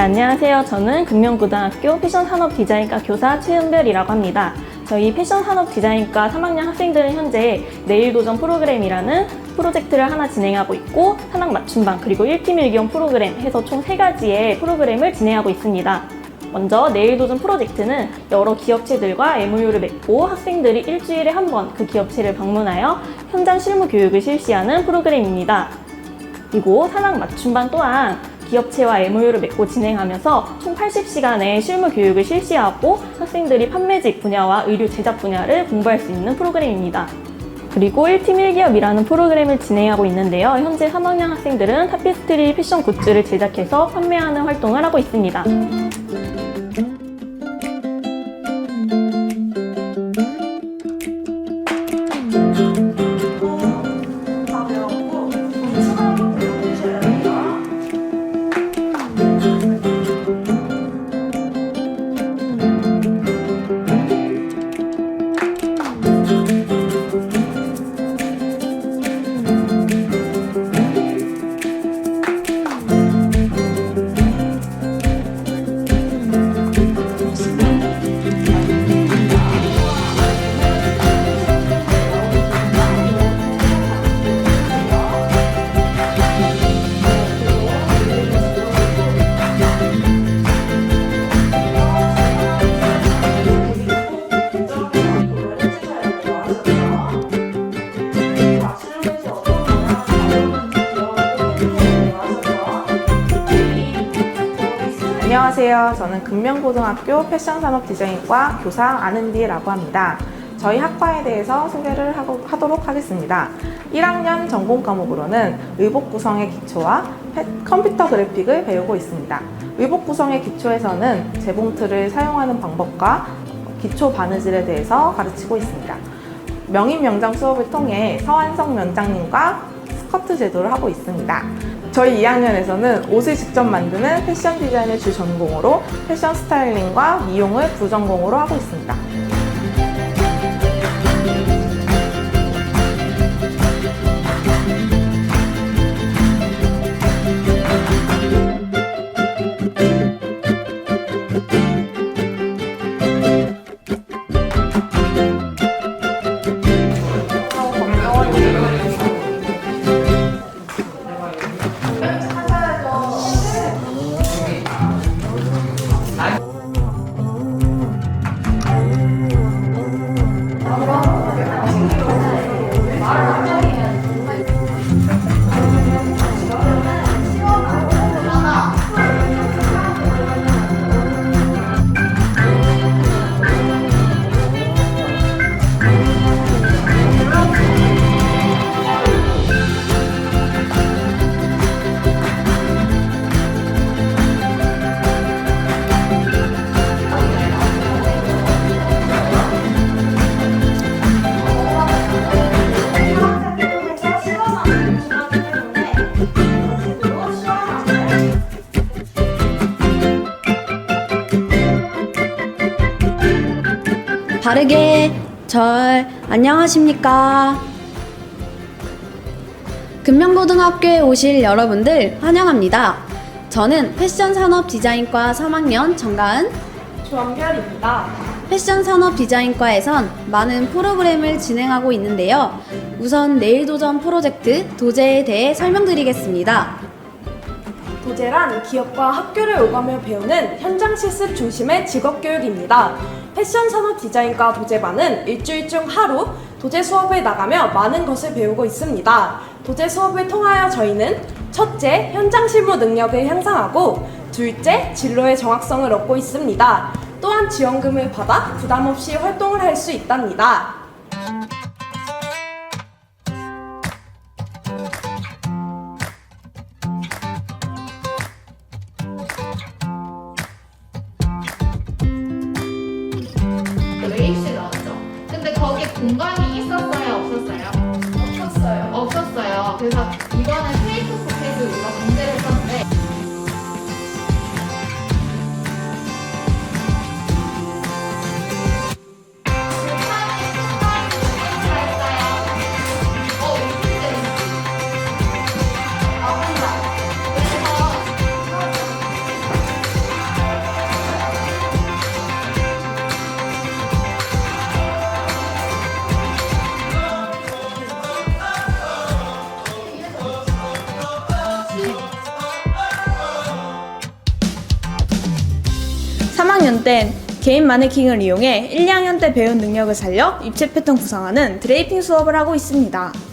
네, 안녕하세요. 저는 금명고등학교 패션산업디자인과 교사 최은별이라고 합니다. 저희 패션산업디자인과 3학년 학생들은 현재 내일도전 프로그램이라는 프로젝트를 하나 진행하고 있고 산학 맞춤반 그리고 1팀 1기형 프로그램 해서 총 3가지의 프로그램을 진행하고 있습니다. 먼저 내일도전 프로젝트는 여러 기업체들과 MOU를 맺고 학생들이 일주일에 한 번 그 기업체를 방문하여 현장 실무 교육을 실시하는 프로그램입니다. 그리고 산학 맞춤반 또한 기업체와 MOU를 맺고 진행하면서 총 80시간의 실무 교육을 실시하고 학생들이 판매직 분야와 의류 제작 분야를 공부할 수 있는 프로그램입니다. 그리고 1팀 1기업이라는 프로그램을 진행하고 있는데요. 현재 3학년 학생들은 타피스트리 패션 굿즈를 제작해서 판매하는 활동을 하고 있습니다. 안녕하세요. 저는 금명고등학교 패션산업디자인과 교사 아는디라고 합니다. 저희 학과에 대해서 소개를 하고, 하도록 하겠습니다. 1학년 전공 과목으로는 의복 구성의 기초와 패- 컴퓨터 그래픽을 배우고 있습니다. 의복 구성의 기초에서는 재봉틀을 사용하는 방법과 기초 바느질에 대해서 가르치고 있습니다. 명인 명장 수업을 통해 서한성 원장님과 스커트 제도를 하고 있습니다. 저희 2학년에서는 옷을 직접 만드는 패션 디자인을 주 전공으로 패션 스타일링과 미용을 부전공으로 하고 있습니다. 바르게 절 안녕하십니까? 금명고등학교에 오실 여러분들 환영합니다. 저는 패션 산업 디자인과 3학년 정가은 조원별입니다. 패션 산업 디자인과에선 많은 프로그램을 진행하고 있는데요. 우선 내일 도전 프로젝트 도제에 대해 설명드리겠습니다. 도제란 기업과 학교를 오가며 배우는 현장 실습 중심의 직업 교육입니다. 패션 산업 디자인과 도제반은 일주일 중 하루 도제 수업을 나가며 많은 것을 배우고 있습니다. 도제 수업을 통하여 저희는 첫째, 현장 실무 능력을 향상하고 둘째, 진로의 정확성을 얻고 있습니다. 또한 지원금을 받아 부담 없이 활동을 할 수 있답니다. 개인 마네킹을 이용해 1, 2학년 때 배운 능력을 살려 입체 패턴 구성하는 드레이핑 수업을 하고 있습니다.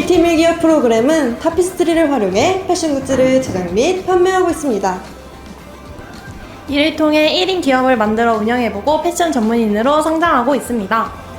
일팀일기업 프로그램은 타피스트리를 활용해 패션 굿즈를 제작 및 판매하고 있습니다. 이를 통해 1인 기업을 만들어 운영해보고 패션 전문인으로 성장하고 있습니다.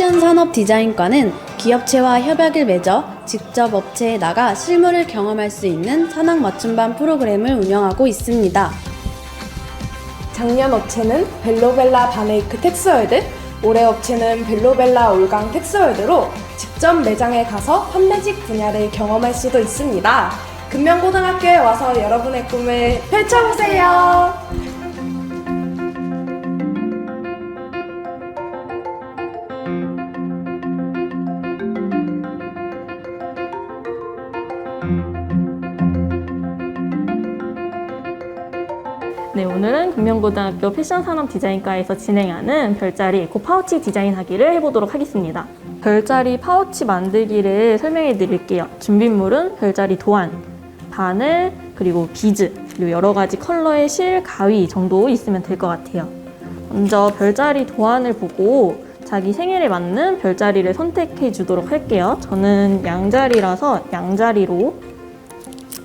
패션 산업 디자인과는 기업체와 협약을 맺어 직접 업체에 나가 실물을 경험할 수 있는 산학 맞춤반 프로그램을 운영하고 있습니다. 작년 업체는 벨로벨라 바네이크 텍스월드, 올해 업체는 벨로벨라 올강 텍스월드로 직접 매장에 가서 판매직 분야를 경험할 수도 있습니다. 금명고등학교에 와서 여러분의 꿈을 펼쳐보세요. 금명고등학교 패션산업 디자인과에서 진행하는 별자리 에코 파우치 디자인하기를 해보도록 하겠습니다. 별자리 파우치 만들기를 설명해 드릴게요. 준비물은 별자리 도안, 바늘, 그리고 비즈, 그리고 여러 가지 컬러의 실, 가위 정도 있으면 될 것 같아요. 먼저 별자리 도안을 보고 자기 생일에 맞는 별자리를 선택해 주도록 할게요. 저는 양자리라서 양자리로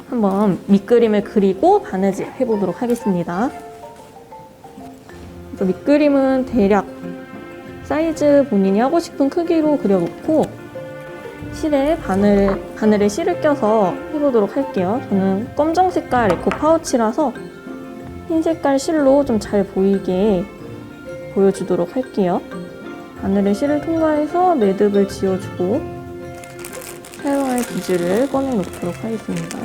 한번 밑그림을 그리고 바느질 해보도록 하겠습니다. 밑그림은 대략 사이즈 본인이 하고 싶은 크기로 그려놓고 실에 바늘, 바늘에 실을 껴서 해보도록 할게요. 저는 검정 색깔 에코 파우치라서 흰 색깔 실로 좀 잘 보이게 보여주도록 할게요. 바늘에 실을 통과해서 매듭을 지어주고 사용할 비즈를 꺼내놓도록 하겠습니다.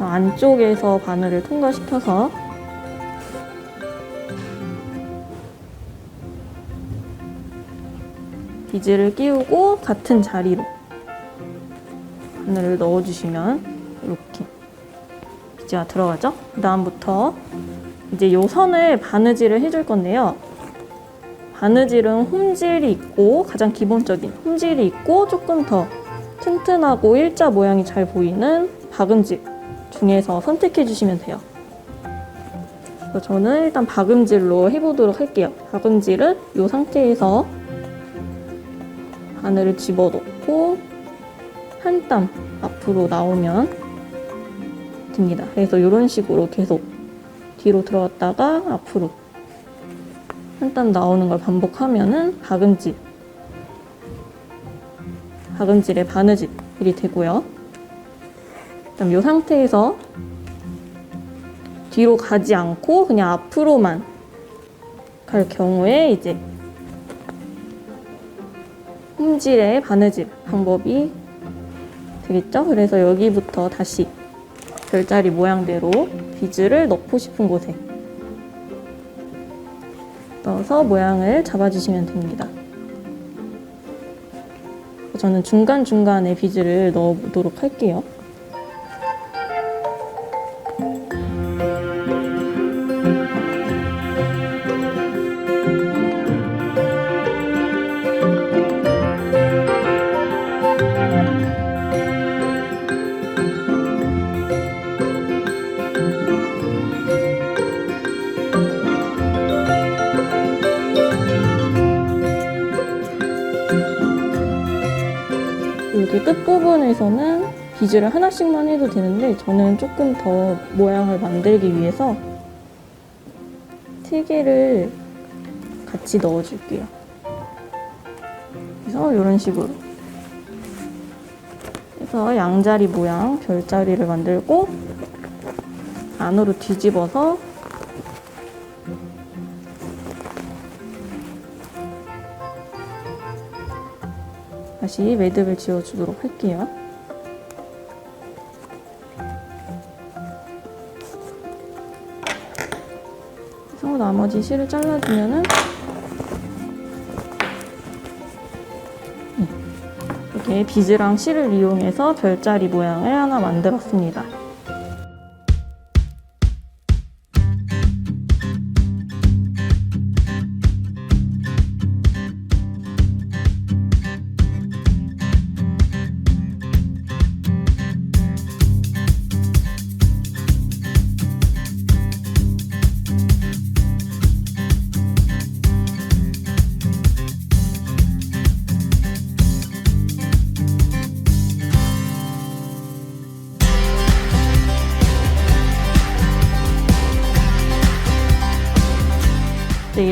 안쪽에서 바늘을 통과시켜서 비즈를 끼우고 같은 자리로 바늘을 넣어주시면 이렇게 비즈가 들어가죠? 그 다음부터 이제 요 선을 바느질을 해줄 건데요. 바느질은 홈질이 있고 가장 기본적인 홈질이 있고 조금 더 튼튼하고 일자 모양이 잘 보이는 박음질 중에서 선택해 주시면 돼요. 저는 일단 박음질로 해보도록 할게요. 박음질은 이 상태에서 바늘을 집어넣고 한 땀 앞으로 나오면 됩니다. 그래서 이런 식으로 계속 뒤로 들어갔다가 앞으로 한 땀 나오는 걸 반복하면은 박음질 박음질의 바느질이 되고요. 그럼 이 상태에서 뒤로 가지 않고 그냥 앞으로만 갈 경우에 이제 홈질의 바느질 방법이 되겠죠? 그래서 여기부터 다시 별자리 모양대로 비즈를 넣고 싶은 곳에 넣어서 모양을 잡아주시면 됩니다. 저는 중간중간에 비즈를 넣어보도록 할게요. 비즈를 하나씩만 해도 되는데 저는 조금 더 모양을 만들기 위해서 세 개를 같이 넣어줄게요. 그래서 이런 식으로 해서 양자리 모양 별자리를 만들고 안으로 뒤집어서 다시 매듭을 지어주도록 할게요. 그래서 나머지 실을 잘라주면은 네, 이렇게 비즈랑 실을 이용해서 별자리 모양을 하나 만들었습니다.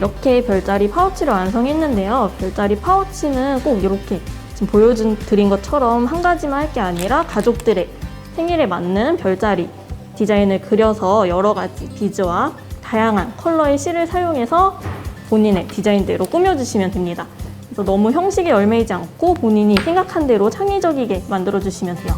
이렇게 별자리 파우치를 완성했는데요. 별자리 파우치는 꼭 이렇게 지금 보여준 드린 것처럼 한 가지만 할 게 아니라 가족들의 생일에 맞는 별자리 디자인을 그려서 여러 가지 비즈와 다양한 컬러의 실을 사용해서 본인의 디자인대로 꾸며주시면 됩니다. 그래서 너무 형식에 얽매이지 않고 본인이 생각한 대로 창의적이게 만들어주시면 돼요.